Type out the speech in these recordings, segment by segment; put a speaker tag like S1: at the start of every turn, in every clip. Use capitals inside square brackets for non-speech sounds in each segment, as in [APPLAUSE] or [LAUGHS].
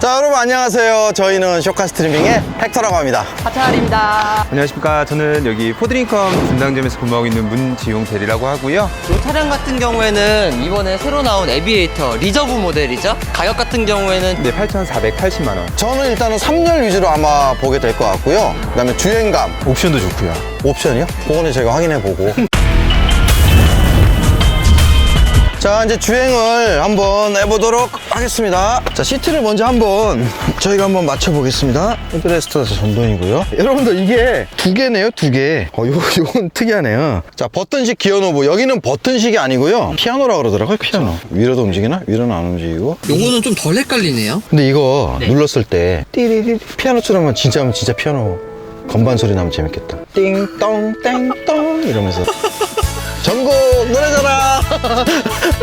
S1: 자 여러분 안녕하세요 저희는 쇼카 스트리밍의 헥터라고 합니다
S2: 하차할입니다.
S3: 안녕하십니까. 저는 여기 포드링컴 분당점에서 근무하고 있는 문지용 대리라고 하고요.
S2: 이 차량 같은 경우에는 이번에 새로 나온 에비에이터 리저브 모델이죠. 가격 같은 경우에는
S3: 네, 8,480만 원.
S1: 저는 일단은 3열 위주로 아마 보게 될 것 같고요 그 다음에 주행감
S3: 옵션도 좋고요.
S1: 옵션이요? 그거는 제가 확인해 보고 [LAUGHS] 자 이제 주행을 한번 해보도록 하겠습니다. 자 시트를 먼저 한번 저희가 한번 맞춰 보겠습니다. 헤드레스트에서 전동이고요. 여러분들 이게 두 개네요 두개. 어, 요, 요건 특이하네요. 자 버튼식 기어 노브. 여기는 버튼식이 아니고요. 피아노라 그러더라고요 피아노. 위로도 움직이나? 위로는 안 움직이고.
S2: 요거는 좀 덜 헷갈리네요.
S1: 근데 이거
S2: 네.
S1: 눌렀을 때 띠리리 피아노처럼 진짜 하면 진짜 피아노 건반 소리 나면 재밌겠다. 띵똥 땡똥 이러면서. [LAUGHS] 전국 노래잖아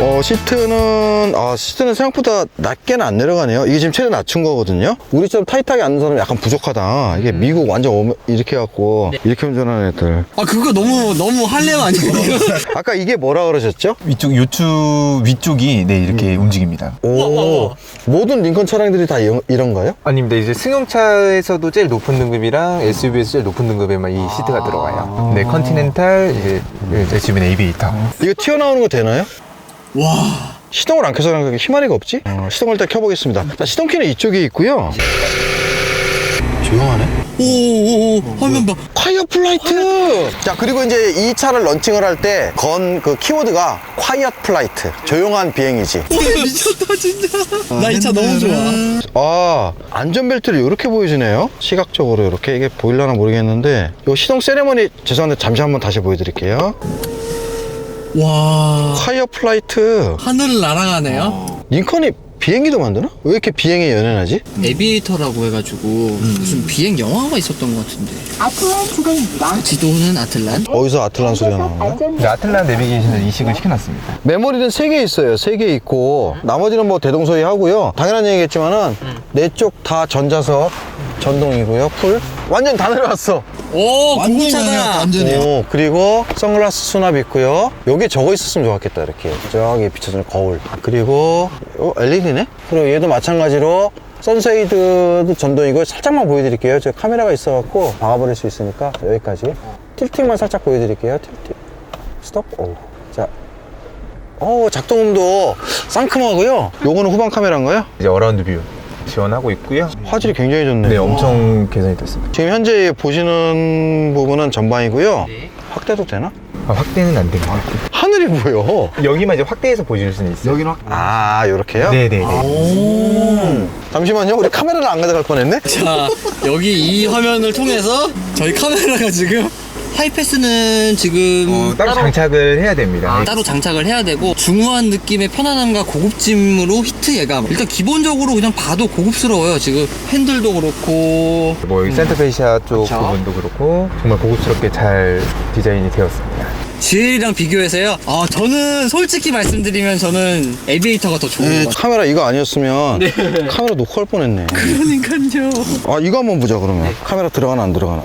S1: [LAUGHS] 어 시트는 아 시트는 생각보다 낮게는 안 내려가네요 이게 지금 최대 낮춘 거거든요 우리처럼 타이트하게 앉는 사람이 약간 부족하다 이게 미국 완전 오면- 이렇게 해갖고 이렇게 운전하는 애들
S2: 아 그거 너무 너무 할렘 아니에요? [LAUGHS]
S1: 아까 이게 뭐라 그러셨죠?
S3: 위쪽, 요추 위쪽이 네, 이렇게 움직입니다.
S1: 오 모든 링컨 차량들이 다 이런, 이런가요?
S3: 아닙니다. 이제 승용차에서도 제일 높은 등급이랑 SUV에서 제일 높은 등급에만 이 시트가 들어가요. 네, 컨티넨탈, 이제 SUV는 에비에이터.
S1: 이거 튀어나오는 거 되나요?
S2: 와.
S1: 시동을 안 켜서 그런 게 희마리가 없지? 어, 시동을 일단 켜보겠습니다. 자, 시동키는 이쪽에 있고요. 조용하네.
S2: 오오오 화면 봐.
S1: 콰이어 플라이트! 자, 그리고 이제 이 차를 런칭을 할 때 건 그 키워드가 콰이어 플라이트. 조용한 비행이지.
S2: 와 미쳤다 진짜. 나 이 차 너무 좋아.
S1: 아, 안전벨트를 이렇게 보여주네요. 시각적으로 이렇게. 이게 보일라나 모르겠는데. 이 시동 세레머니, 죄송한데 잠시 한번 다시 보여드릴게요.
S2: 와.
S1: 콰이어 플라이트.
S2: 하늘을 날아가네요.
S1: 링컨이 비행기도 만드나? 왜 이렇게 비행에 연연하지?
S2: 에비에이터라고 해가지고 무슨 비행 영화가 있었던 것 같은데.
S4: 아틀란 주간입니다.
S2: 지도는 아틀란.
S1: 어디서 아틀란 소리가 나오는 거야?
S3: 아틀란 내비게이션을 이식을 시켜놨습니다.
S1: 메모리는 3개 있어요. 3개 있고 나머지는 뭐 대동소이 하고요. 당연한 얘기겠지만은 네쪽다 전자석 전동이고요. 풀. 완전 다 내려왔어.
S2: 오 고급차다.
S1: 오, 그리고 선글라스 수납 있고요. 여기 저거 있었으면 좋았겠다. 이렇게 저기 비춰주는 거울. 그리고 어, LED 네? 그리고 얘도 마찬가지로 선세이드도 전동이고 살짝만 보여드릴게요. 제가 카메라가 있어갖고 박아버릴 수 있으니까 여기까지. 틸팅만 살짝 보여드릴게요. 틸팅. 스톱. 오. 자. 어 작동음도 상큼하고요. 요거는 후방 카메라인가요?
S3: 이제 어라운드 뷰 지원하고 있고요.
S1: 화질이 굉장히 좋네요.
S3: 네, 엄청 개선이 됐습니다.
S1: 지금 현재 보시는 부분은 전방이고요. 확대도 되나?
S3: 아, 확대는 안 됩니다.
S1: 하늘이 보여.
S3: 여기만 이제 확대해서 보실 수는 있어요. 여기는 확대.
S1: 아, 요렇게요?
S3: 네네네.
S1: 음. 잠시만요. 우리 카메라를 안 가져갈 뻔했네?
S2: 자 여기 이 화면을 통해서 저희 카메라가 지금 하이패스는 지금
S3: 어, 따로 장착을 해야 됩니다.
S2: 아, 따로 장착을 해야 되고 중후한 느낌의 편안함과 고급짐으로 히트 예감 일단 기본적으로 그냥 봐도 고급스러워요 지금 핸들도 그렇고
S3: 뭐 여기 센터페시아 쪽
S2: 그쵸.
S3: 부분도 그렇고 정말 고급스럽게 잘 디자인이 되었습니다.
S2: GL이랑 비교해서요 아 저는 솔직히 말씀드리면 저는 에비에이터가 더 좋은
S1: 네,
S2: 것 같아요
S1: 카메라 이거 아니었으면 카메라 놓고 할 뻔했네. [LAUGHS]
S2: 그러니까요
S1: 아, 이거 한번 보자, 그러면. 카메라 들어가나 안 들어가나.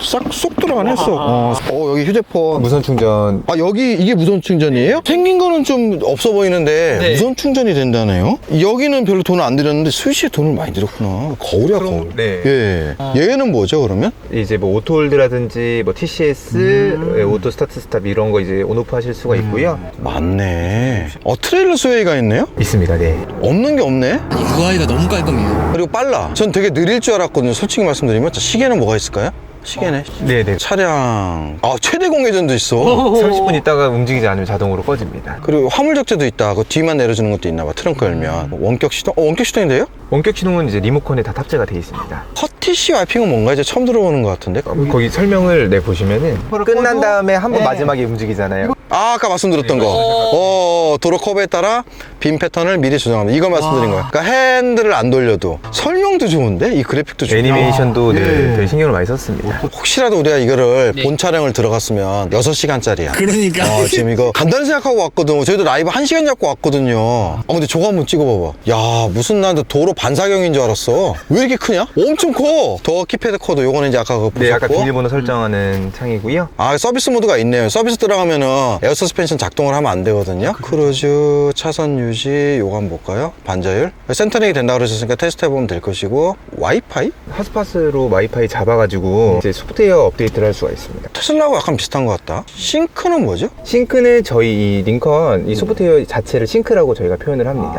S1: 싹, 쏙 들어가네, 쏙. 어, 어, 여기 휴대폰.
S3: 무선 충전
S1: 아, 여기 이게 무선 충전이에요? 생긴 거는 좀 없어 보이는데
S2: 네.
S1: 무선 충전이 된다네요? 여기는 별로 돈을 안 들였는데 스위치에 돈을 많이 들였구나. 거울이야,
S3: 그럼,
S1: 거울.
S3: 네.
S1: 예. 얘는 뭐죠, 그러면?
S3: 이제 뭐 오토홀드라든지 뭐 TCS, 예, 오토 스타트 스탑 이런 거 이제 온오프 하실 수가 있고요.
S1: 맞네. 어, 트레일러 스웨이가 있네요?
S3: 있습니다. 네.
S1: 없는 게 없네?
S2: 아니 그 아이가 너무 깔끔해요
S1: 그리고 빨라. 전 되게 느릴 줄 알았거든요. 솔직히 말씀드리면. 자, 시계는 뭐가 있을까요? 시계네.
S3: 네, 네.
S1: 차량. 아, 최대 공회전도 있어.
S3: 30분 있다가 움직이지 않으면 자동으로 꺼집니다.
S1: 그리고 화물 적재도 있다. 그 뒤만 내려주는 것도 있나 봐. 트렁크 열면. 원격 시동? 어, 원격 시동인데요?
S3: 원격 시동은 이제 리모컨에 다 탑재가 되어 있습니다.
S1: 커티시 와이핑은 뭔가 이제 처음 들어보는 것 같은데?
S3: 거기 설명을 내 보시면은 끝난 다음에 한 번 마지막에 움직이잖아요.
S1: 아, 아까 말씀드렸던 거. 어, 도로 커브에 따라 빔 패턴을 미리 조정합니다. 이거 말씀드린 거예요. 그러니까 핸들을 안 돌려도 설명도 좋은데? 이 그래픽도 좋고.
S3: 애니메이션도 네,
S1: 예.
S3: 되게 신경을 많이 썼습니다.
S1: 혹시라도 우리가 이거를 본 촬영을 들어갔으면 6시간짜리야.
S2: 그러니까
S1: 어, 지금 이거 간단히 생각하고 왔거든. 저희도 라이브 한 시간 잡고 왔거든요. 아, 근데 저거 한번 찍어봐봐. 야, 무슨 나한테 도로 반사경인 줄 알았어. 왜 이렇게 크냐? 엄청 커. 더 키패드 커도 요거는 이제 아까 그거
S3: 네, 아까
S1: 보셨고.
S3: 비밀번호 설정하는 창이고요.
S1: 아, 서비스 모드가 있네요. 서비스 들어가면은 되면 에어 서스펜션 작동을 하면 안 되거든요. 크루즈, 차선 유지, 요거 한번 볼까요? 반자율. 센터링이 된다 그러셨으니까 테스트 해보면 될 것이고 와이파이?
S3: 핫스팟으로 와이파이 잡아가지고 이제 소프트웨어 업데이트를 할 수가 있습니다.
S1: 테슬라하고 약간 비슷한 것 같다. 싱크는 뭐죠?
S3: 싱크는 저희 이 링컨 이 소프트웨어 자체를 싱크라고 저희가 표현을 합니다.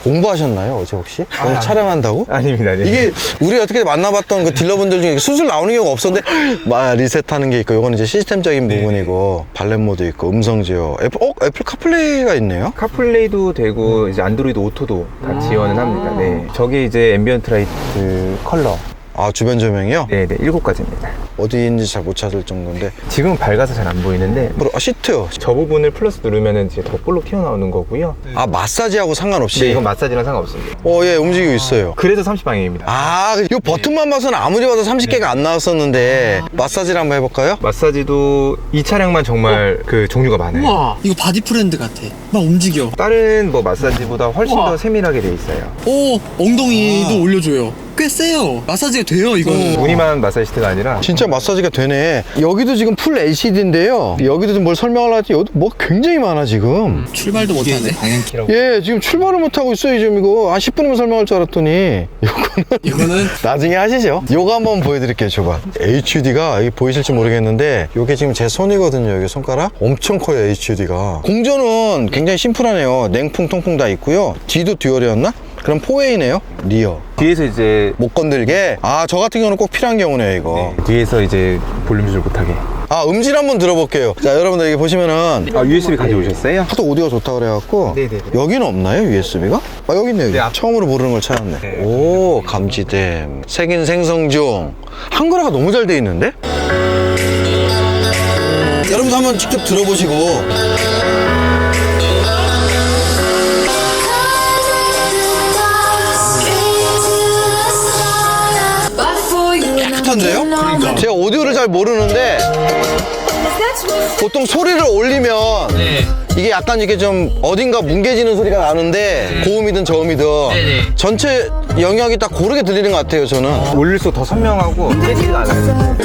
S2: 아.
S1: 공부하셨나요 어제 혹시? 오늘
S3: 아.
S1: 촬영한다고?
S3: 아닙니다. 네.
S1: 이게 우리 어떻게 만나봤던 그 딜러분들 중에 수술 나오는 경우가 없었는데 막 리셋하는 게 있고 이거는 이제 시스템적인 부분이고 발렛 모드 있고 음성 제어 애플 어 애플 카플레이가 있네요.
S3: 카플레이도 되고 이제 안드로이드 오토도 다 지원을 합니다. 네. 저게 이제 앰비언트 라이트 컬러.
S1: 아 주변 조명이요?
S3: 네, 네. 일곱 가지입니다.
S1: 어디인지 잘 못 찾을 정도인데
S3: 지금은 밝아서 잘 안 보이는데
S1: 뭐, 아, 시트
S3: 저 부분을 플러스 누르면은 이제 더 볼록 튀어나오는 거고요.
S1: 아 마사지하고 상관없이
S3: 네, 이건 마사지랑 상관없습니다.
S1: 어예 움직이고 있어요.
S3: 그래서 30방향입니다.
S1: 아, 이 버튼만 봐서는 아무리 봐도 30개가 안 나왔었는데 마사지를 한번 해볼까요?
S3: 마사지도 이 차량만 정말 그 종류가 많아요.
S2: 우와. 이거 바디 프렌드 같아. 막 움직여.
S3: 다른 뭐 마사지보다 훨씬
S2: 우와.
S3: 더 세밀하게 돼 있어요.
S2: 오, 엉덩이도 올려줘요. 꽤 세요. 마사지가 돼요, 이거는.
S3: 무늬만 마사지 시트가 아니라
S1: 진짜 마사지가 되네. 여기도 지금 풀 LCD인데요. 여기도 좀 뭘 설명을 하지. 여기도 뭐 굉장히 많아 지금.
S2: 출발도 못하네.
S3: 방향키라고.
S1: 예, 지금 출발을 못 하고 있어요. 지금 이거 한 10분이면 설명할 줄 알았더니 요거는
S2: 이거는 [LAUGHS]
S1: 나중에 하시죠. 요거 한번 보여드릴게요. 줘봐. HUD가 보이실지 모르겠는데 요게 지금 제 손이거든요. 여기 손가락 엄청 커요. HUD가. 공조는 굉장히 심플하네요. 냉풍, 통풍 다 있고요. 뒤도 듀얼이었나? 그럼 4웨이네요. 리어.
S3: 뒤에서 이제
S1: 못 건들게. 아, 저 같은 경우는 꼭 필요한 경우네요. 이거.
S3: 뒤에서 이제 볼륨 조절 못하게.
S1: 아, 음질 한번 들어볼게요. 자, 여러분들 여기 보시면은
S3: 아 USB 가져오셨어요?
S1: 하도 오디오가 좋다 그래갖고
S3: 네네네.
S1: 여기는 없나요 USB가? 아 여기 있네요 여기.
S3: 네, 앞-
S1: 처음으로 모르는 걸 찾았네
S3: 네.
S1: 오 감지됨 색인 생성 중 한글화가 너무 잘 돼 있는데? 여러분도 한번 직접 들어보시고 깨끗한데요?
S2: 그러니까.
S1: 제가 오디오를 잘 모르는데 보통 소리를 올리면
S2: 네.
S1: 이게 약간 이게 좀 어딘가 뭉개지는 소리가 나는데 고음이든 저음이든
S2: 네네.
S1: 전체 영역이 딱 고르게 들리는 것 같아요 저는
S3: 올릴수록 더 선명하고 깨지가 않아요.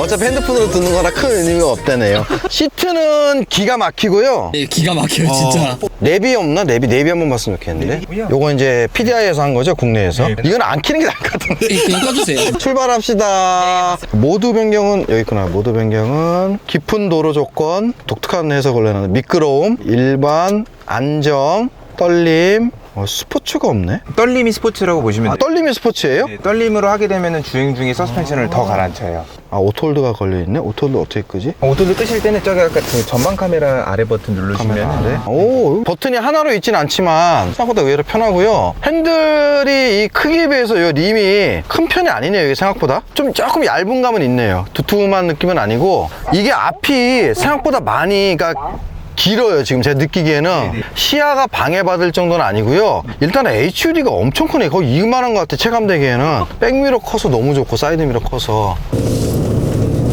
S1: 어차피 핸드폰으로 듣는 거라 큰 의미가 없다네요 시트는 기가 막히고요
S2: 네, 기가 막혀요, 진짜.
S1: 내비 없나? 내비 내비 한번 봤으면 좋겠는데? 요거 이제 PDI에서 한 거죠 국내에서
S3: 네.
S1: 이건 안 키는 게 나을 것 같은데
S2: 네, 그냥 꺼주세요.
S1: 출발합시다. 모드 변경은 여기 있구나. 모드 변경은 깊은 도로 조건, 독특한 해석을 내는 미끄러움, 일반, 안정, 떨림. 어, 스포츠가 없네.
S3: 떨림이 스포츠라고 보시면
S1: 아,
S3: 돼요.
S1: 떨림이 스포츠예요?
S3: 네, 떨림으로 하게 되면 주행 중에 서스펜션을 더 가라앉혀요.
S1: 아, 오토홀드가 걸려 있네. 오토홀드 어떻게 끄지?
S3: 오토도 끄실 때는 저기 아까 그 전방 카메라 아래 버튼 누르시면
S1: 카메라 아래. 오, 버튼이 하나로 있진 않지만 생각보다 의외로 편하고요. 핸들이 이 크기에 비해서 이 림이 큰 편이 아니네요. 이게 생각보다 좀 조금 얇은 감은 있네요. 두툼한 느낌은 아니고 이게 앞이 생각보다 많이 그러니까 길어요. 지금 제가 느끼기에는 시야가 방해받을 정도는 아니고요. 일단 HUD가 엄청 크네. 거의 이만한 것 같아. 체감되기에는 백미러 커서 너무 좋고 사이드미러 커서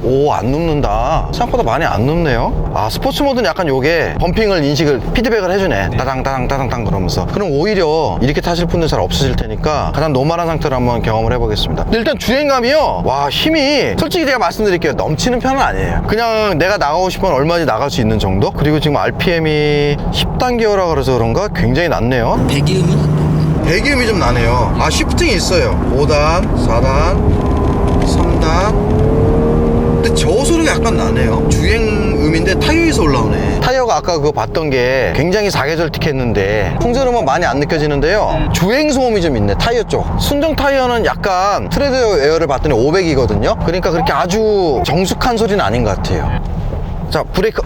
S1: 오, 안 눕는다. 생각보다 많이 안 눕네요. 아, 스포츠 모드는 약간 요게 범핑을 인식을, 피드백을 해주네. 따당, 따당, 따당, 따당 그러면서. 그럼 오히려 이렇게 타실 분들 잘 없으실 테니까 가장 노멀한 상태로 한번 경험을 해보겠습니다. 일단 주행감이요. 와, 힘이 솔직히 제가 말씀드릴게요. 넘치는 편은 아니에요. 그냥 내가 나가고 싶으면 얼마든지 나갈 수 있는 정도? 그리고 지금 RPM이 10단계여라 그래서 그런가 굉장히 낮네요.
S2: 배기음은
S1: 배기음이 좀 나네요. 아, 시프팅이 있어요. 5단, 4단, 3단. 근데 약간 나네요. 주행음인데 타이어에서 올라오네. 타이어가 아까 그거 봤던 게 굉장히 사계절 틱했는데 풍절음은 많이 안 느껴지는데요. 주행 소음이 좀 있네. 타이어 쪽. 순정 타이어는 약간 트레드 에어를 봤더니 500이거든요. 그러니까 그렇게 아주 정숙한 소리는 아닌 것 같아요. 자, 브레이크.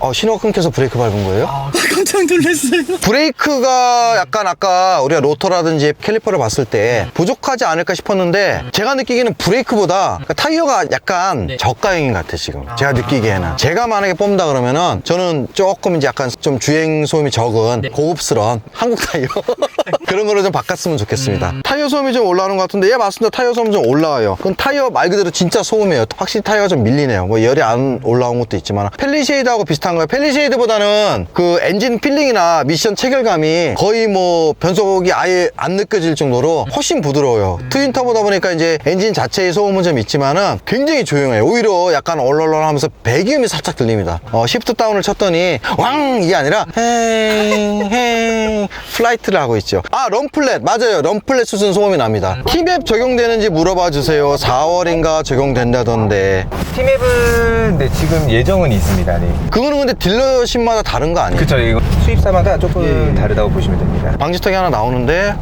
S1: 어, 신호가 끊겨서 브레이크 밟은 거예요?
S2: 깜짝 놀랐어요.
S1: 브레이크가 약간 아까 우리가 로터라든지 캘리퍼를 봤을 때 부족하지 않을까 싶었는데 제가 느끼기에는 브레이크보다 그 타이어가 약간
S2: 네.
S1: 저가형인 것 같아 지금. 제가 느끼기에는. 제가 만약에 뽑는다 그러면은 저는 조금 이제 약간 좀 주행 소음이 적은
S2: 네.
S1: 고급스러운 [LAUGHS] 한국 타이어. [LAUGHS] 그런 거로 좀 바꿨으면 좋겠습니다.
S2: 음.
S1: 타이어 소음이 좀 올라오는 것 같은데 예 맞습니다. 타이어 소음 좀 올라와요. 그건 타이어 말 그대로 진짜 소음이에요. 확실히 타이어가 좀 밀리네요. 뭐 열이 안 올라온 것도 있지만. 펠리쉐이드하고 비슷한 비슷한 거예요. 펠리세이드보다는 그 엔진 필링이나 미션 체결감이 거의 뭐 변속이 아예 안 느껴질 정도로 훨씬 부드러워요. 트윈 터보다 보니까 이제 엔진 자체의 소음은 좀 있지만은 굉장히 조용해요. 오히려 약간 얼얼얼 하면서 배기음이 살짝 들립니다. 어, 시프트 다운을 쳤더니 왕! 이게 아니라 헤잉 헤잉 플라이트를 하고 있죠. 아 럼플렛 맞아요. 럼플렛 수준 소음이 납니다. 티맵 적용되는지 물어봐 주세요. 4월인가 적용된다던데
S3: 티맵은 네, 지금 예정은 있습니다. 네.
S1: 그거는 근데 딜러십마다 다른 거 아니에요?
S3: 그쵸, 이거 수입사마다 조금
S1: 예.
S3: 다르다고 보시면 됩니다.
S1: 방지턱이 하나 나오는데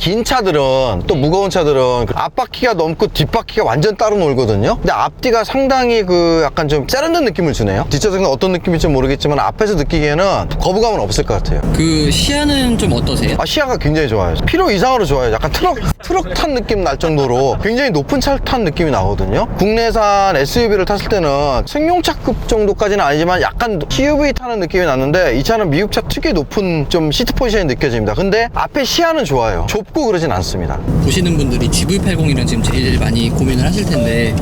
S1: 긴 차들은 또 무거운 차들은 그 앞바퀴가 넘고 뒷바퀴가 완전 따로 놀거든요 근데 앞뒤가 상당히 그 약간 좀 세련된 느낌을 주네요 뒷좌석은 어떤 느낌일지 모르겠지만 앞에서 느끼기에는 거부감은 없을 것 같아요
S2: 그 시야는 좀 어떠세요?
S1: 아, 시야가 굉장히 좋아요. 필요 이상으로 좋아요. 약간 트럭, 트럭 탄 느낌 날 정도로 굉장히 높은 차를 탄 느낌이 나거든요. 국내산 SUV를 탔을 때는 승용차급 정도까지는 아니지만 약간 CUV 타는 느낌이 났는데 이 차는 미국차 특유의 높은 좀 시트 포지션이 느껴집니다. 근데 앞에 시야는 좋아요. 좁고 그러진 않습니다.
S2: 보시는 분들이 GV80이랑 지금 제일 많이 고민을 하실 텐데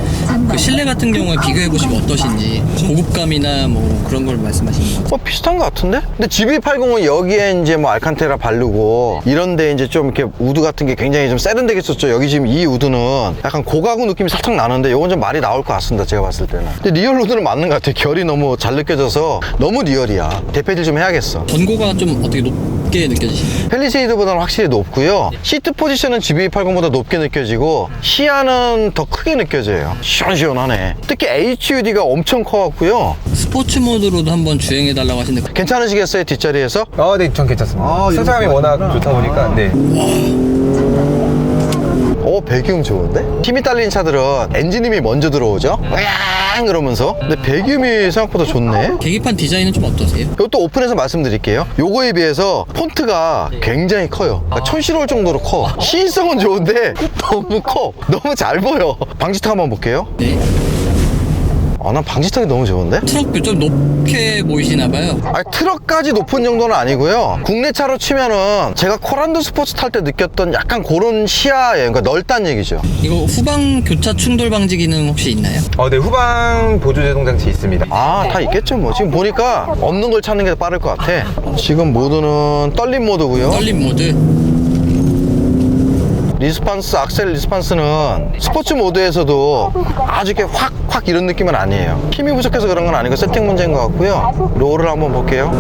S2: 그 실내 같은 경우에 비교해 보시면 어떠신지 고급감이나 뭐 그런 걸 말씀하시는 것 같아요.
S1: 뭐 비슷한 것 같은데? 근데 GV80은 여기에 이제 뭐 알칸테라 바르고 이런데 이제 좀 이렇게 우드 같은 게 굉장히 좀 세련되게 썼죠. 여기 지금 이 우드는 약간 고가구 느낌이 살짝 나는데 이건 좀 말이 나올 것 같습니다. 제가 봤을 때는. 근데 리얼 우드는 맞는 것 같아요. 결이 너무 잘 느껴져서 너무 리얼이야. 대패질 좀 해야겠어.
S2: 전고가 좀 어떻게 높 게 느껴지시나요?
S1: 펠리세이드보다는 확실히 높고요. 시트 포지션은 GV80보다 높게 느껴지고 시야는 더 크게 느껴져요. 시원시원하네. 특히 HUD가 엄청 커갖고요.
S2: 스포츠 모드로도 한번 주행해 달라고 하시는데
S1: 괜찮으시겠어요? 뒷자리에서?
S3: 어, 네, 전 괜찮습니다.
S1: 아,
S3: 승차감이
S1: 거
S3: 워낙. 좋다 보니까, 네.
S1: 어 배기음 좋은데? 힘이 딸린 차들은 엔진음이 먼저 들어오죠? 으앙! 그러면서. 근데 배기음이 생각보다 좋네.
S2: 계기판 디자인은 좀 어떠세요?
S1: 이것도 오픈해서 말씀드릴게요. 요거에 비해서 폰트가 굉장히 커요. 그러니까 촌스러울 정도로 커. 시인성은 좋은데 [LAUGHS] 너무 커. 너무 잘 보여. 방지턱 한번 볼게요.
S2: 네.
S1: 아 난 방지턱이 너무 좋은데?
S2: 트럭도 좀 높게 보이시나 봐요.
S1: 아니 트럭까지 높은 정도는 아니고요 국내 차로 치면은 제가 코란도 스포츠 탈 때 느꼈던 약간 그런 시야에 그러니까 넓다는 얘기죠
S2: 이거 후방 교차 충돌 방지 기능 혹시 있나요?
S3: 어, 네, 후방 보조 제동 장치 있습니다.
S1: 아, 다 있겠죠, 뭐. 지금 보니까 없는 걸 찾는 게 빠를 것 같아. 지금 모드는 떨림 모드고요.
S2: 떨림 모드.
S1: 리스판스, 악셀 리스판스는 스포츠 모드에서도 아주 이렇게 확, 확 이런 느낌은 아니에요. 힘이 부족해서 그런 건 아니고 세팅 문제인 것 같고요. 롤을 한번 볼게요.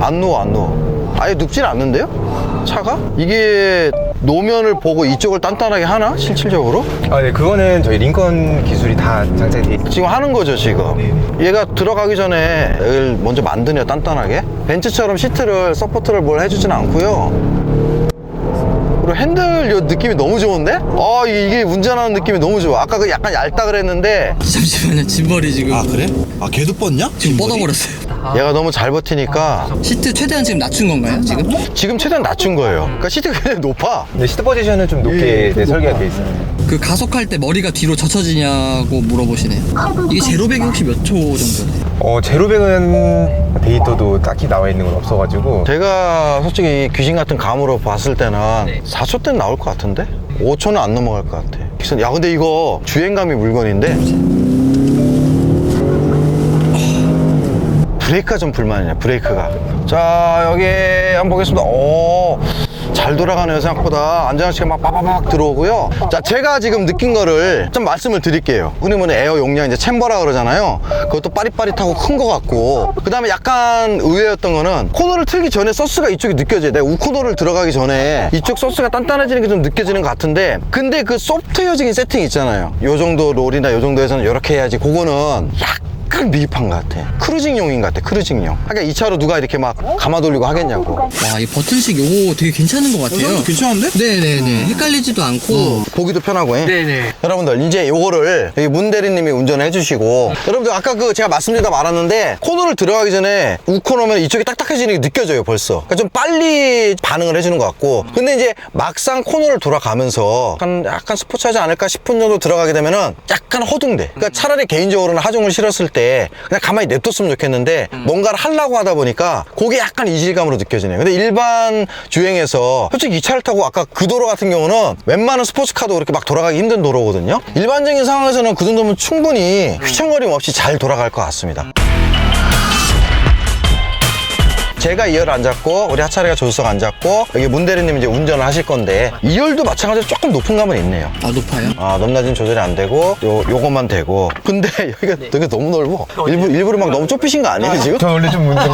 S1: 안 누워, 안 누워. 아예 눕진 않는데요? 차가? 이게 노면을 보고 이쪽을 단단하게 하나? 실질적으로?
S3: 아, 네, 그거는 저희 링컨 기술이 다 장착이 돼 있
S1: 지금 하는 거죠 지금 얘가 들어가기 전에 여기를 먼저 만드네요 단단하게 벤츠처럼 시트를 서포트를 뭘 해주진 않고요 그리고 핸들 요 느낌이 너무 좋은데? 아 이게, 이게 운전하는 느낌이 너무 좋아 아까 그 약간 얇다 그랬는데
S2: 잠시만요. 짐벌이 지금
S1: 아 걔도 뻗냐?
S2: 지금 뻗어버렸어요.
S1: 얘가 너무 잘 버티니까
S2: 시트 최대한 지금 낮춘 건가요? 지금?
S1: 지금 최대한 낮춘 거예요 그러니까 시트가 굉장히 높아
S3: 네, 시트 포지션은 좀 높게 네, 설계가 돼 있어요.
S2: 그 가속할 때 머리가 뒤로 젖혀지냐고 물어보시네요. 이게 제로백이 혹시 몇 초 정도 돼요?
S3: 어, 제로백은 데이터도 딱히 나와 있는 건 없어가지고.
S1: 제가 솔직히 귀신 같은 감으로 봤을 때는 4초 때는 나올 것 같은데? 5초는 안 넘어갈 것 같아. 야 근데 이거 주행감이 물건인데? 브레이크가 좀 불만이네 브레이크가. 자 여기 한번 보겠습니다. 오 잘 돌아가네요 생각보다. 안전하시게 막 빠바박 들어오고요. 자 제가 지금 느낀 거를 좀 말씀을 드릴게요. 흔히 말하는 에어 용량 이제 챔버라 그러잖아요. 그것도 빠릿빠릿하고 큰 거 같고. 그 다음에 약간 의외였던 거는 코너를 틀기 전에 서스가 이쪽이 느껴져요 내가 우코너를 들어가기 전에 이쪽 서스가 단단해지는 게 좀 느껴지는 것 같은데. 근데 그 소프트웨어적인 세팅 있잖아요. 요 정도 롤이나 요 정도에서는 이렇게 해야지. 그거는 약 간 미흡한 것 같아. 크루징용인 것 같아, 크루징용. 하긴 이 차로 누가 이렇게 막 감아 돌리고 하겠냐고.
S2: 와, 이 버튼식 요거 되게 괜찮은 것 같아요.
S1: 괜찮은데?
S2: 네네네. 헷갈리지도 않고.
S1: 보기도 편하고. 예.
S2: 네네.
S1: 여러분들, 이제 요거를 여기 문 대리님이 운전해 주시고. 여러분들, 아까 그 제가 말씀드리다 말았는데, 코너를 들어가기 전에 우코너면 이쪽이 딱딱해지는 게 느껴져요, 벌써. 그러니까 좀 빨리 반응을 해주는 것 같고. 근데 이제 막상 코너를 돌아가면서 약간, 약간 스포츠하지 않을까 싶은 정도 들어가게 되면은 약간 허둥대. 그러니까 차라리 개인적으로는 하중을 실었을 때때 그냥 가만히 냅뒀으면 좋겠는데 뭔가를 하려고 하다 보니까 그게 약간 이질감으로 느껴지네요. 근데 일반 주행에서 솔직히 이 차를 타고 아까 그 도로 같은 경우는 웬만한 스포츠카도 그렇게 막 돌아가기 힘든 도로거든요. 일반적인 상황에서는 그 정도면 충분히 휘청거림 없이 잘 돌아갈 것 같습니다. 제가 2열 앉았고 우리 하차리가 조수석 앉았고 여기 문 대리님 이제 운전을 하실 건데 2열도 마찬가지로 조금 높은 감은 있네요.
S2: 아 높아요?
S1: 아, 높낮이는 조절이 안 되고, 요, 요것만 되고. 근데 [LAUGHS] 여기가 되게 너무 넓어. 일부, 일부러 막 너무 좁히신 거 아니에요, 지금?
S3: 저 원래 좀 운동.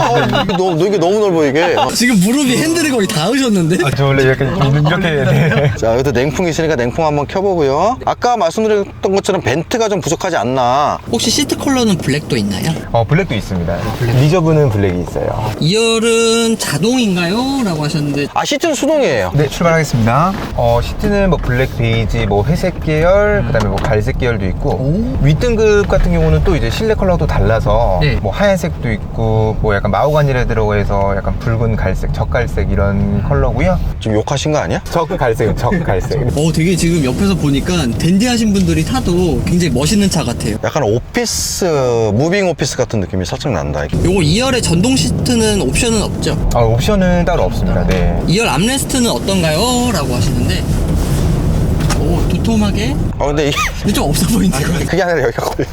S1: 이게 너무, 이게 너무 넓어, 이게.
S2: 지금 무릎이 핸들에 거의 닿으셨는데?
S3: 아, 저 원래 약간 이렇게 네. [LAUGHS]
S1: 자, 여기도 냉풍이 있으니까 냉풍 한번 켜보고요. 아까 말씀드렸던 것처럼 벤트가 좀 부족하지 않나.
S2: 혹시 시트 컬러는 블랙도 있나요?
S3: 어 블랙도 있습니다. 리저브는 블랙이 있어요.
S2: 2열 은 자동인가요? 라고 하셨는데
S1: 아, 시트는 수동이에요.
S3: 네 출발하겠습니다. 어 시트는 뭐 블랙 베이지, 뭐 회색 계열, 그다음에 뭐 갈색 계열도 있고 윗등급 같은 경우는 또 이제 실내 컬러도 달라서
S2: 네.
S3: 뭐 하얀색도 있고 뭐 약간 마호가니레드라고 해서 약간 붉은 갈색, 적갈색 이런 컬러고요.
S1: 지금 욕하신 거 아니야?
S3: 적 갈색, 적 갈색. [LAUGHS]
S2: 어 되게 지금 옆에서 보니까 댄디하신 분들이 타도 굉장히 멋있는 차 같아요
S1: 약간 오피스, 무빙 오피스 같은 느낌이 살짝 난다. 이게.
S2: 요거 2열에 전동 시트는 옵션 은 없죠?
S3: 아 옵션은 따로 없습니다. 네.
S2: 2열 암레스트는 어떤가요? 라고 하시는데 오 도톰하게
S1: 아, 근데 이게.
S2: 근데 좀 없어 보이네요
S1: 그게 아니라 여기가 걸려.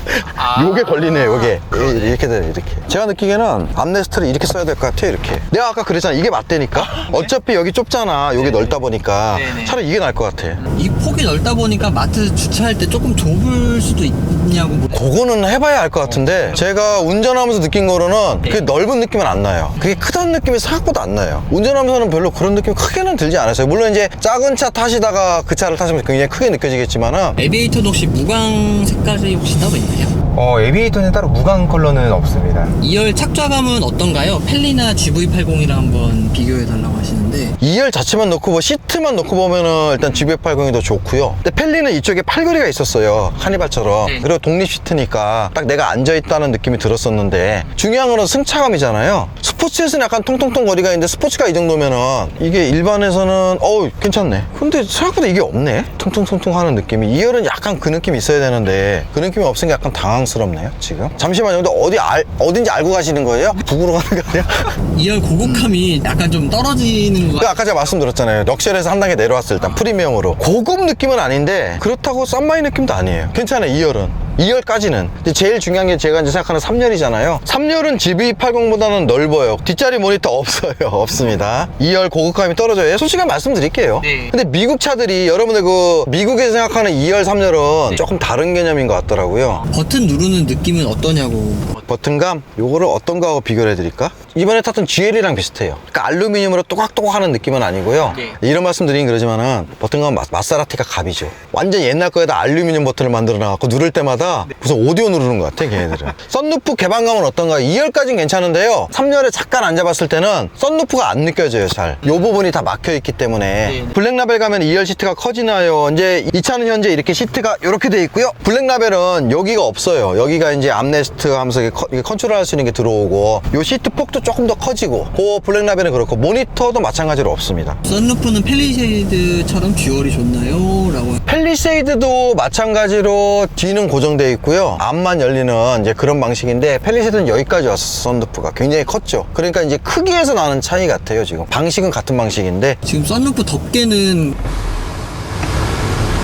S1: 요게 걸리네, 요게. 이- 이렇게 돼, 이렇게. 제가 느끼기에는 암레스트를 이렇게 써야 될 것 같아요, 이렇게. 내가 아까 그랬잖아. 이게 맞다니까? 어차피 여기 좁잖아. 여기 넓다 보니까.
S2: 네네.
S1: 차라리 이게 나을 것 같아.
S2: 이 폭이 넓다 보니까 마트 주차할 때 조금 좁을 수도 있냐고 뭐.
S1: 그거는 해봐야 알 것 같은데 제가 운전하면서 느낀 거로는 그 넓은 느낌은 안 나요. 그게 크다는 느낌이 생각보다 안 나요. 운전하면서는 별로 그런 느낌 크게는 들지 않았어요. 물론 이제 작은 차 타시다가 그 차를 타시면 굉장히 크게 느껴지겠지만은
S2: 에비에이터도 혹시 무광 색깔이 혹시 따로 있나요?
S3: 어 에비에이터는 따로 무광 컬러는 없습니다.
S2: 2열 착좌감은 어떤가요? 펠리나 GV80이랑 한번 비교해 달라고 하시는데
S1: 2열 자체만 놓고 뭐 시트만 놓고 보면은 일단 GV80이 더 좋고요. 근데 펠리는 이쪽에 팔걸이가 있었어요. 카니발처럼.
S2: 네.
S1: 그리고 독립 시트니까 딱 내가 앉아 있다는 느낌이 들었었는데 중요한 거는 승차감이잖아요. 스포츠에서는 약간 통통통 거리가 있는데 스포츠가 이 정도면은 이게 일반에서는 어우 괜찮네. 근데 생각보다 이게 없네. 통통통통 하는 느낌이 2열은 약간 그 느낌이 있어야 되는데 그 느낌이 없으니까 약간 당황 스럽네요. 지금. 잠시만요. 근데 어디 알 어딘지 알고 가시는 거예요? 북으로 가는 거 아니야?
S2: 2열 고급감이 약간 좀 떨어지는
S1: 것그
S2: 같아요
S1: 아까 제가 말씀드렸잖아요. 럭셔리에서 한 단계 내려왔을 때 프리미엄으로 고급 느낌은 아닌데 그렇다고 싼마이 느낌도 아니에요. 괜찮아요. 2열은. 2열까지는. 제일 중요한 게 제가 이제 생각하는 3열이잖아요. 3열은 GV80보다는 넓어요. 뒷자리 모니터 [LAUGHS] 없어요. 없습니다. 2열 고급감이 떨어져요. 솔직히 말씀드릴게요.
S2: 네.
S1: 근데 미국 차들이 여러분들 그 미국에서 생각하는 2열, 3열은 조금 다른 개념인 것 같더라고요.
S2: 버튼 누르는 느낌은 어떠냐고
S1: 버튼감 요거를 어떤 거하고 비교를 해드릴까? 이번에 탔던 GL이랑 비슷해요. 그러니까 알루미늄으로 또각또각 하는 느낌은 아니고요.
S2: 네.
S1: 이런 말씀 드리긴 그러지만은 버튼감은 마, 마사라티가 갑이죠. 완전 옛날 거에다 알루미늄 버튼을 만들어 놔갖고 누를 때마다 무슨 오디오 누르는 것 같아 걔네들은. [LAUGHS] 썬루프 개방감은 어떤가 2열까지는 괜찮은데요. 3열에 잠깐 앉아봤을 때는 썬루프가 안 느껴져요 잘 요 부분이 다 막혀있기 때문에.
S2: 네.
S1: 블랙라벨 가면 2열 시트가 커지나요? 이제 이 차는 현재 이렇게 시트가 이렇게 돼 있고요. 블랙라벨은 여기가 없어요. 여기가 이제 암레스트 하면서 컨트롤 할 수 있는 게 들어오고 요 시트 폭도 조금 더 커지고 그 블랙라벨은 그렇고 모니터도 마찬가지로 없습니다.
S2: 썬루프는 펠리쉐이드처럼 듀얼이 좋나요? 라고.
S1: 펠리세이드도 마찬가지로 뒤는 고정되어 있고요. 앞만 열리는 이제 그런 방식인데 펠리세이드는 여기까지 왔어 썬루프가. 굉장히 컸죠. 그러니까 이제 크기에서 나는 차이 같아요 지금. 방식은 같은 방식인데.
S2: 지금 썬루프 덮개는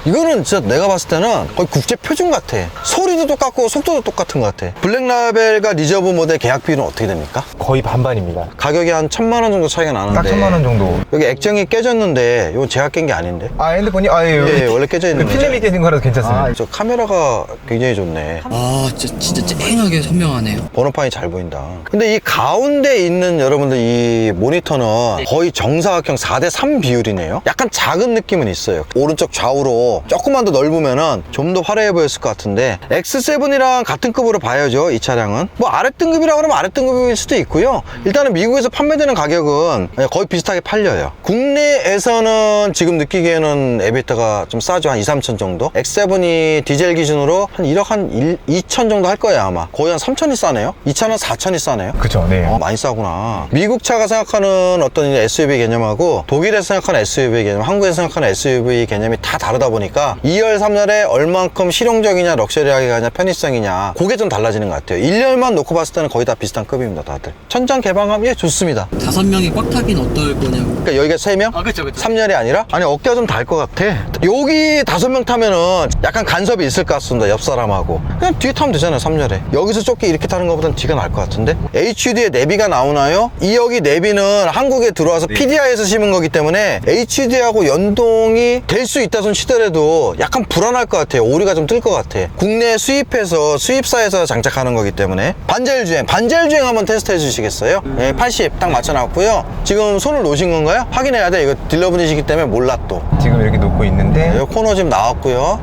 S1: 이거는 진짜 내가 봤을 때는 거의 국제 표준 같아. 소리도 똑같고 속도도 똑같은 것 같아. 블랙라벨과 리저브 모델 계약 비율은 어떻게 됩니까?
S3: 거의 반반입니다.
S1: 가격이 한 천만 원 정도 차이가 나는데.
S3: 딱 천만 원 정도.
S1: 여기 액정이 깨졌는데 이건 제가 깬 게 아닌데.
S3: 아 핸드폰이 아예
S1: 예, 원래 깨져 있는 거죠.
S3: 필름이 깨진 거라서 괜찮습니다.
S1: 아, 저 카메라가 굉장히 좋네.
S2: 아 진짜, 진짜 쨍하게 선명하네요
S1: 번호판이 잘 보인다. 근데 이 가운데 있는 여러분들 이 모니터는 거의 정사각형 4대 3 비율이네요. 약간 작은 느낌은 있어요. 오른쪽 좌우로 조금만 더 넓으면은 좀 더 화려해 보였을 것 같은데 X7이랑 같은 급으로 봐야죠. 이 차량은. 뭐 아랫등급이라 그러면 아랫등급일 수도 있고요. 일단은 미국에서 판매되는 가격은 거의 비슷하게 팔려요. 국내에서는 지금 느끼기에는 에비타가 좀 싸죠. 한 2, 3천 정도. X7이 디젤 기준으로 한 1억 한 1, 2천 정도 할 거예요, 아마. 거의 한 3천이 싸네요. 이 차는 4천이 싸네요.
S3: 그쵸, 네.
S1: 어, 많이 싸구나. 미국 차가 생각하는 어떤 SUV 개념하고 독일에서 생각하는 SUV 개념, 한국에서 생각하는 SUV 개념이 다 다르다 보니까 보니까 2열, 3열에 얼만큼 실용적이냐, 럭셔리하게 가냐, 편의성이냐 그게 좀 달라지는 것 같아요 1열만 놓고 봤을 때는 거의 다 비슷한 급입니다 다들 천장 개방감 예 좋습니다
S2: 다섯 명이 꽉 타긴 어떨 거냐고.
S1: 그러니까 여기가 3명?
S2: 아, 그쵸, 그쵸.
S1: 3열이 아니라? 아니 어깨가 좀 달 것 같아 여기 다섯 명 타면은 약간 간섭이 있을 것 같습니다 옆 사람하고 그냥 뒤에 타면 되잖아요 3열에 여기서 좁게 이렇게 타는 것보단 뒤가 나을 것 같은데 HUD에 내비가 나오나요? 이 여기 내비는 한국에 들어와서 PDI에서 심은 거기 때문에 HUD하고 연동이 될 수 있다 손 치더 라도 약간 불안할 것 같아요. 오류가 좀 뜰 것 같아. 국내 수입해서 수입사에서 장착하는 거기 때문에. 반자율 주행. 반자율 주행 한번 테스트 해 주시겠어요? 네, 80 딱 맞춰놨고요. 지금 손을 놓으신 건가요? 확인해야 돼. 이거 딜러분이시기 때문에 몰라 또.
S3: 지금 이렇게 놓고 있는데?
S1: 이 코너 지금 나왔고요.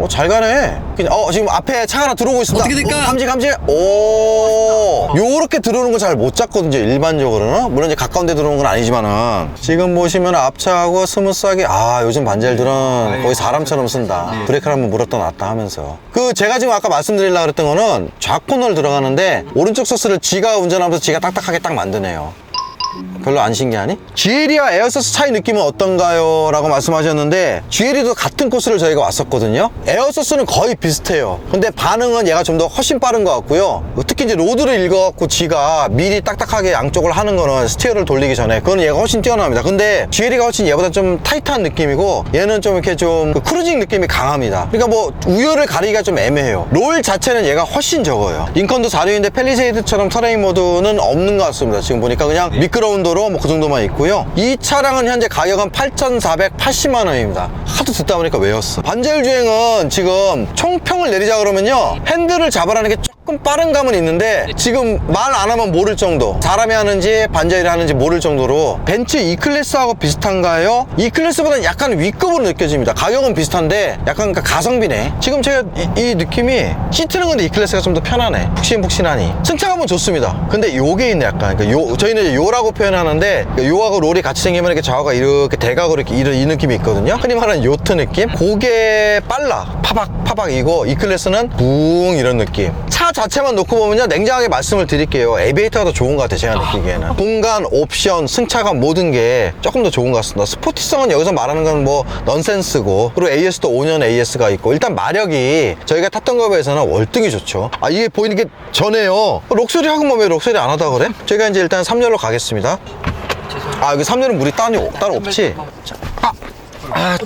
S1: 어, 잘 가네. 그냥, 어, 지금 앞에 차가 하나 들어오고 있습니다.
S2: 어떻게 될까?
S1: 어, 감지, 감지. 오. 요렇게 들어오는 건잘못 잡거든요, 일반적으로는. 물론 이제 가까운 데 들어오는 건 아니지만은. 지금 보시면 앞차하고 스무스하게, 아, 요즘 반젤들은 거의 사람처럼 쓴다. 브레이크를 한번 물었다 놨다 하면서. 그, 제가 지금 아까 말씀드리려고 그랬던 거는 좌코너를 들어가는데, 오른쪽 소스를 지가 운전하면서 지가 딱딱하게 딱 만드네요. 별로 안 신기하니? GL이와 에어서스 차이 느낌은 어떤가요? 라고 말씀하셨는데 GL이도 같은 코스를 저희가 왔었거든요. 에어서스는 거의 비슷해요. 근데 반응은 얘가 좀 더 훨씬 빠른 것 같고요. 특히 이제 로드를 읽어갖고 지가 미리 딱딱하게 양쪽을 하는 거는 스티어를 돌리기 전에 그건 얘가 훨씬 뛰어납니다. 근데 GL이가 훨씬 얘보다 좀 타이트한 느낌이고 얘는 좀 이렇게 좀 그 크루징 느낌이 강합니다. 그러니까 뭐 우열을 가리기가 좀 애매해요. 롤 자체는 얘가 훨씬 적어요. 링컨도 4륜인데 펠리세이드처럼 터레인 모드는 없는 것 같습니다. 지금 보니까 그냥 미끄 도로 뭐 그 정도만 있고요. 이 차량은 현재 가격은 8,480만 원입니다. 하도 듣다 보니까 외웠어? 반자율 주행은 지금 총평을 내리자 그러면요. 핸들을 잡으라는 게 조금 빠른 감은 있는데 지금 말 안 하면 모를 정도 사람이 하는지 반자율이 하는지 모를 정도로 벤츠 E클래스하고 비슷한가요? E클래스보다는 약간 위급으로 느껴집니다. 가격은 비슷한데 약간 그 가성비네. 지금 제가 이, 이 느낌이 시트는 근데 E클래스가 좀 더 편하네. 푹신푹신하니. 승차감은 좋습니다. 근데 요게 있네 약간. 그러니까 요, 저희는 요라고 표현하는데 요하고 롤이 같이 생기면 이렇게 좌우가 이렇게 대각으로 이렇게 이런 이 느낌이 있거든요. 흔히 말하는 요트 느낌? 그게 빨라. 파박 파박이고 E클래스는 붕 이런 느낌. 차 자체만 놓고 보면요 냉정하게 말씀을 드릴게요. 에비에이터가 더 좋은 것 같아요 제가 느끼기에는. 공간 옵션 승차감 모든 게 조금 더 좋은 것 같습니다. 스포티성은 여기서 말하는 건 뭐 넌센스고 그리고 AS도 5년 AS가 있고 일단 마력이 저희가 탔던 거에 비해서는 월등히 좋죠. 아 이게 보이는 게 전에요. 럭셔리 하고 뭐 왜 럭셔리 안 하다 그래? 제가 이제 일단 3열로 가겠습니다. 아 여기 3열은 물이 따로, 따로 없지?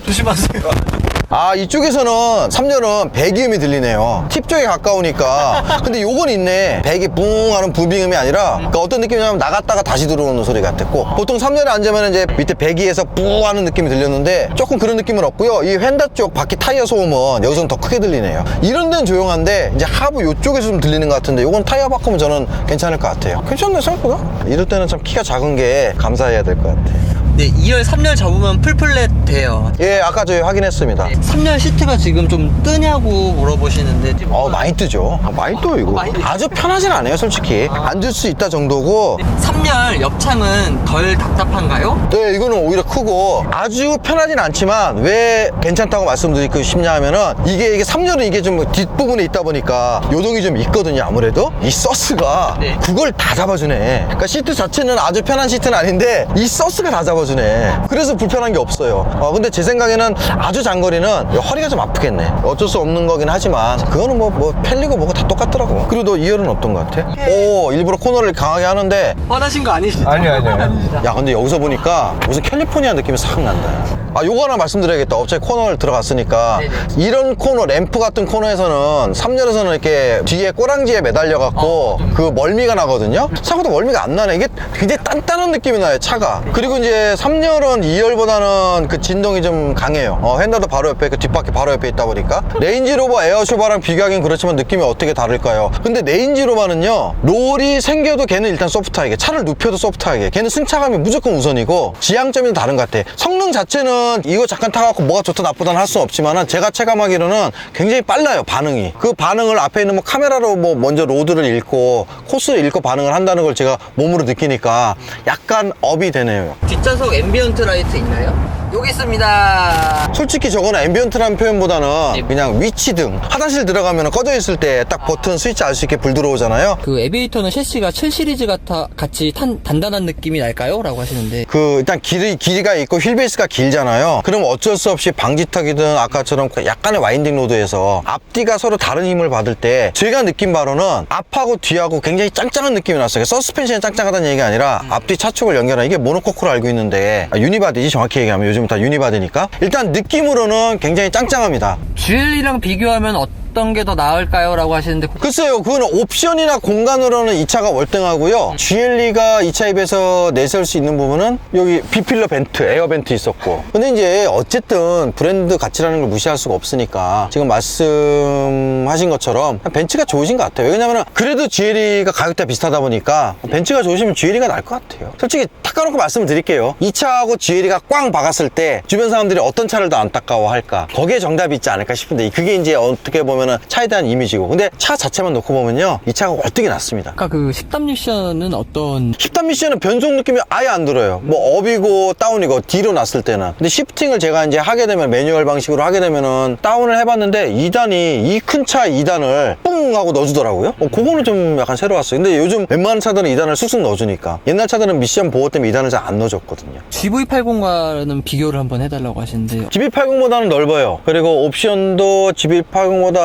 S2: 조심하세요.
S1: 아 이쪽에서는 3열은 배기음이 들리네요. 팁 쪽에 가까우니까. 근데 요건 있네. 배기 뿡 하는 부빙음이 아니라 그러니까 어떤 느낌이냐면 나갔다가 다시 들어오는 소리 같았고 보통 3열에 앉으면 이제 밑에 배기에서 뿡 하는 느낌이 들렸는데 조금 그런 느낌은 없고요. 이 휀다 쪽 바퀴 타이어 소음은 여기서는 더 크게 들리네요. 이런 데는 조용한데 이제 하부 요쪽에서 좀 들리는 것 같은데 요건 타이어 바꾸면 저는 괜찮을 것 같아요. 괜찮네 생각보다. 이럴 때는 참 키가 작은 게 감사해야 될 것 같아요
S2: 네, 2열, 3열 잡으면 풀플랫 돼요.
S1: 예 아까 저희 확인했습니다.
S2: 3열 시트가 지금 좀 뜨냐고 물어보시는데
S1: 어 많이 뜨죠? 아, 많이 떠 이거.
S2: 많이 뜨죠.
S1: 아주 편하진 않아요 솔직히. 앉을 수 있다 정도고.
S2: 3열 옆창은 덜 답답한가요?
S1: 네 이거는 오히려 크고 아주 편하진 않지만 왜 괜찮다고 말씀드리고 싶냐 하면은 이게 이게 3년은 이게 좀 뒷부분에 있다 보니까 요동이 좀 있거든요 아무래도. 이 서스가
S2: 네.
S1: 그걸 다 잡아주네. 그러니까 시트 자체는 아주 편한 시트는 아닌데 이 서스가 다 잡아 주네. 그래서 불편한 게 없어요. 어, 근데 제 생각에는 아주 장거리는 허리가 좀 아프겠네. 어쩔 수 없는 거긴 하지만 그거는 뭐, 뭐 펠리고 뭐고 다 똑같더라고. 그리고 너 2열은 어떤 거 같아? 오 일부러 코너를 강하게 하는데
S2: 화나신 거 아니시죠?
S3: 아니요 아니요
S1: 야 근데 여기서 보니까 무슨 캘리포니아 느낌이 싹 난다. 아 요거 하나 말씀드려야겠다. 어차피 코너를 들어갔으니까
S2: 네네.
S1: 이런 코너 램프 같은 코너에서는 3열에서는 이렇게 뒤에 꼬랑지에 매달려 갖고 그 멀미가 나거든요? 생각보다 멀미가 안 나네. 이게 굉장히 단단한 느낌이 나요 차가. 그리고 이제 3열은 2열보다는 그 진동이 좀 강해요. 어, 핸들도 바로 옆에 그 뒷바퀴 바로 옆에 있다 보니까. 레인지로버 에어쇼바랑 비교하기는 그렇지만 느낌이 어떻게 다를까요? 근데 레인지로버는요 롤이 생겨도 걔는 일단 소프트하게 차를 눕혀도 소프트하게. 걔는 승차감이 무조건 우선이고 지향점이 다른 것 같아. 성능 자체는 이거 잠깐 타갖고 뭐가 좋다 나쁘다는 할 수는 없지만 제가 체감하기로는 굉장히 빨라요 반응이. 그 반응을 앞에 있는 뭐 카메라로 뭐 먼저 로드를 읽고 코스를 읽고 반응을 한다는 걸 제가 몸으로 느끼니까 약간 업이 되네요.
S2: 뒷좌석 앰비언트 라이트 있나요? 여기 있습니다.
S1: 솔직히 저거는 앰비언트라는 표현보다는
S2: 네.
S1: 그냥 위치등 화장실 들어가면 꺼져 있을 때 딱 버튼 스위치 알 수 있게 불 들어오잖아요
S2: 그 에비에이터는 셰시가 7 시리즈 같아 같이 탄, 단단한 느낌이 날까요? 라고 하시는데
S1: 그 일단 길이 길이가 있고 휠베이스가 길잖아요. 그럼 어쩔 수 없이 방지턱이든 아까처럼 그 약간의 와인딩 로드에서 앞뒤가 서로 다른 힘을 받을 때 제가 느낀 바로는 앞하고 뒤하고 굉장히 짱짱한 느낌이 났어요. 서스펜션이 짱짱하다는 얘기가 아니라 앞뒤 차축을 연결한 이게 모노코크로 알고 있는데 아, 유니바디지 정확히 얘기하면 요즘 다 유니바디니까 일단 느낌으로는 굉장히 짱짱합니다.
S2: GL이랑 비교하면 어떤 게 더 나을까요? 라고 하시는데
S1: 글쎄요, 그거는 옵션이나 공간으로는 이 차가 월등하고요. GLE가 이 차에 비해서 내세울 수 있는 부분은 여기 비필러 벤트, 에어 벤트 있었고. 근데 이제 어쨌든 브랜드 가치라는 걸 무시할 수가 없으니까 지금 말씀하신 것처럼 벤츠가 좋으신 것 같아요. 왜냐면은 그래도 GLE가 가격대 비슷하다 보니까 벤츠가 좋으시면 GLE가 나을 것 같아요. 솔직히 탁 까놓고 말씀을 드릴게요. 이 차하고 GLE가 꽝 박았을 때 주변 사람들이 어떤 차를 더 안타까워할까? 거기에 정답이 있지 않을까 싶은데 그게 이제 어떻게 보면 은 차에 대한 이미지고 근데 차 자체만 놓고 보면요 이 차가 월등히 낫습니다.
S2: 아까 그 10단 미션은 어떤
S1: 10단 미션은 변속 느낌이 아예 안 들어요. 뭐 업이고 다운이고 뒤로 놨을 때는. 근데 시프팅을 제가 이제 하게 되면 매뉴얼 방식으로 하게 되면은 다운을 해봤는데 2단이 이 큰 차 2단을 뿡 하고 넣어주더라고요. 어, 그거는 좀 약간 새로웠어요. 근데 요즘 웬만한 차들은 2단을 쑥쑥 넣어주니까 옛날 차들은 미션 보호 때문에 2단을 잘 안 넣어줬거든요.
S2: GV80과는 비교를 한번 해달라고 하시는데
S1: GB80보다는 넓어요. 그리고 옵션도 GB80보다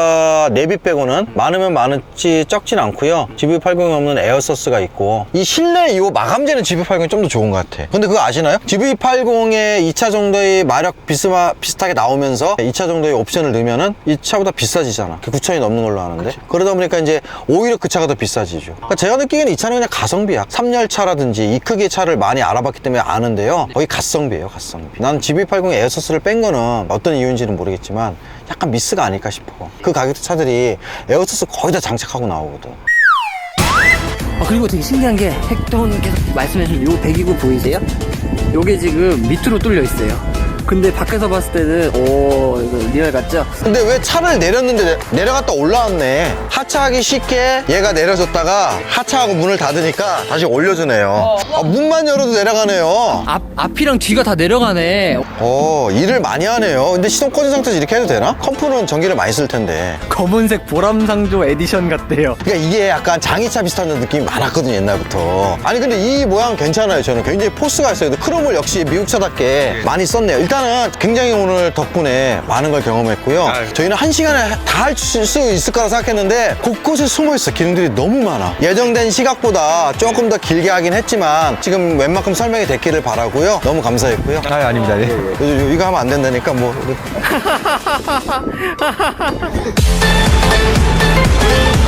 S1: 내비 빼고는 많으면 많을지 적진 않고요. GB80에 없는 에어서스가 있고 이 실내 이 마감재는 GB80이 좀 더 좋은 것 같아. 근데 그거 아시나요? GB80에 2차 정도의 마력 비스마, 비슷하게 나오면서 2차 정도의 옵션을 넣으면은 이 차보다 비싸지잖아. 9천이 넘는 걸로 아는데. 그러다 보니까 이제 오히려 그 차가 더 비싸지죠. 그러니까 제가 느끼기에는 이 차는 그냥 가성비야. 3열 차라든지 이 크기의 차를 많이 알아봤기 때문에 아는데요. 거의 갓성비예요, 갓성비. 난 GB80 에어서스를 뺀 거는 어떤 이유인지는 모르겠지만 약간 미스가 아닐까 싶어. 그 가격대 차들이 에어서스 거의 다 장착하고 나오거든.
S2: 아, 그리고 되게 신기한 게 핵돈 계속 말씀해주신 요 배기구 보이세요? 요게 지금 밑으로 뚫려 있어요. 근데 밖에서 봤을 때는 오 이거 리얼 같죠?
S1: 근데 왜 차를 내렸는데 내- 내려갔다 올라왔네? 하차하기 쉽게 얘가 내려졌다가 하차하고 문을 닫으니까 다시 올려주네요. 아, 문만 열어도 내려가네요.
S2: 앞 앞이랑 뒤가 다 내려가네.
S1: 어, 일을 많이 하네요. 근데 시동 꺼진 상태에서 이렇게 해도 되나? 컴프는 전기를 많이 쓸 텐데.
S2: 검은색 보람상조 에디션 같대요.
S1: 그러니까 이게 약간 장기차 비슷한 느낌이 많았거든요, 옛날부터. 아니, 근데 이 모양 괜찮아요, 저는. 굉장히 포스가 있어요. 근데 크롬을 역시 미국차답게 많이 썼네요. 일단 은 굉장히 오늘 덕분에 많은 걸 경험했고요. 저희는 한 시간에 다 할 수 있을 거라 생각했는데 곳곳에 숨어 있어. 기능들이 너무 많아. 예정된 시각보다 조금 더 길게 하긴 했지만 지금 웬만큼 설명이 됐기를 바라고요. 너무 감사했고요.
S3: 아, 아닙니다. 네.
S1: 요- 요- 이거 하면 안 된다니까 뭐. [LAUGHS]